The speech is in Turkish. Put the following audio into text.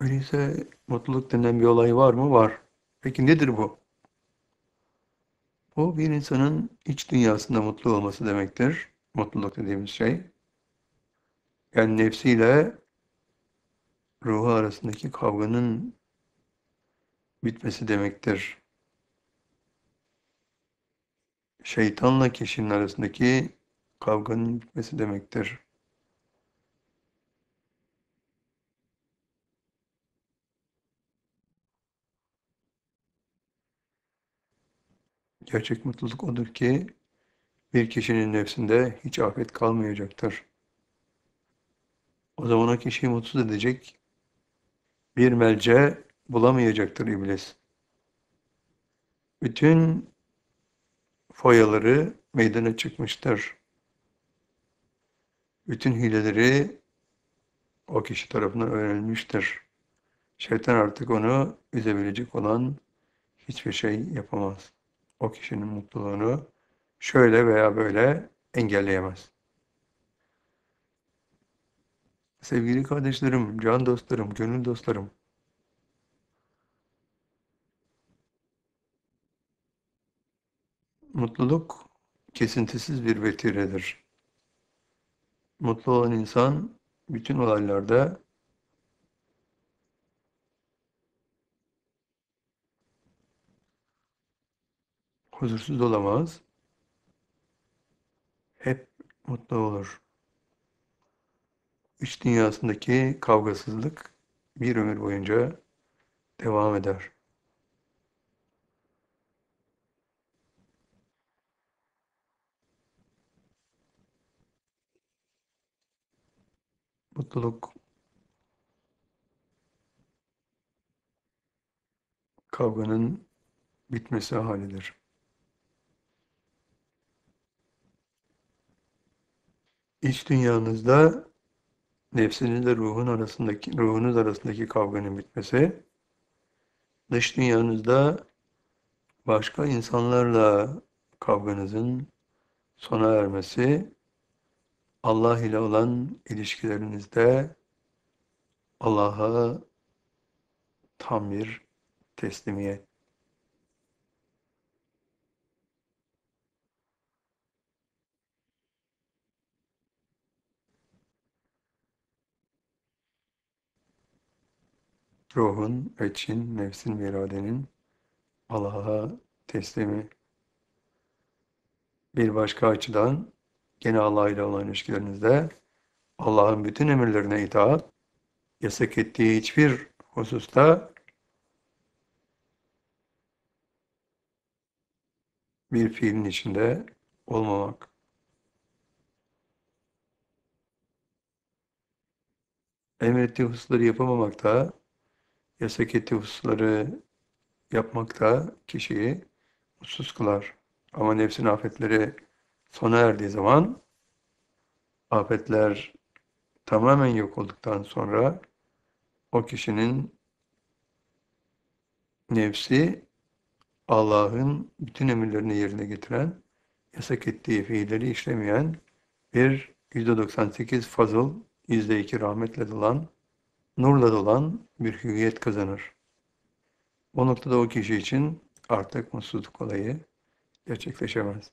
Öyleyse mutluluk denilen bir olay var mı? Var. Peki nedir bu? Bu bir insanın iç dünyasında mutlu olması demektir. Mutluluk dediğimiz şey. Yani nefsiyle ruhu arasındaki kavganın bitmesi demektir. Şeytanla kişinin arasındaki kavganın bitmesi demektir. Gerçek mutluluk odur ki bir kişinin nefsinde hiç afet kalmayacaktır. O zaman o kişiyi mutsuz edecek bir melce bulamayacaktır iblis. Bütün foyaları meydana çıkmıştır. Bütün hileleri o kişi tarafından öğrenilmiştir. Şeytan artık onu üzebilecek olan hiçbir şey yapamaz. O kişinin mutluluğunu şöyle veya böyle engelleyemez. Sevgili kardeşlerim, can dostlarım, gönül dostlarım, mutluluk kesintisiz bir vetiredir. Mutlu olan insan bütün olaylarda huzursuz olamaz. Hep mutlu olur. İç dünyasındaki kavgasızlık bir ömür boyunca devam eder. Mutluluk kavganın bitmesi halidir. İç dünyanızda nefsinizle ruhun arasındaki ruhunuz arasındaki kavganın bitmesi, dış dünyanızda başka insanlarla kavganızın sona ermesi, Allah ile olan ilişkilerinizde Allah'a tam bir teslimiyet. Ruhun, için, nefsin ve iradenin Allah'a teslimi. Bir başka açıdan gene Allah ile olan ilişkilerinizde Allah'ın bütün emirlerine itaat, yasak ettiği hiçbir hususta bir fiilin içinde olmamak. Emrettiği hususları yapamamakta, yasak ettiği hususları yapmakta kişiyi mutsuz kılar. Ama nefsin afetleri sona erdiği zaman afetler tamamen yok olduktan sonra o kişinin nefsi Allah'ın bütün emirlerini yerine getiren, yasak ettiği fiilleri işlemeyen bir %98 fazıl, %2 rahmetle dolan, nurla dolan bir hüviyet kazanır. O noktada o kişi için artık mutsuzluk olayı gerçekleşemez.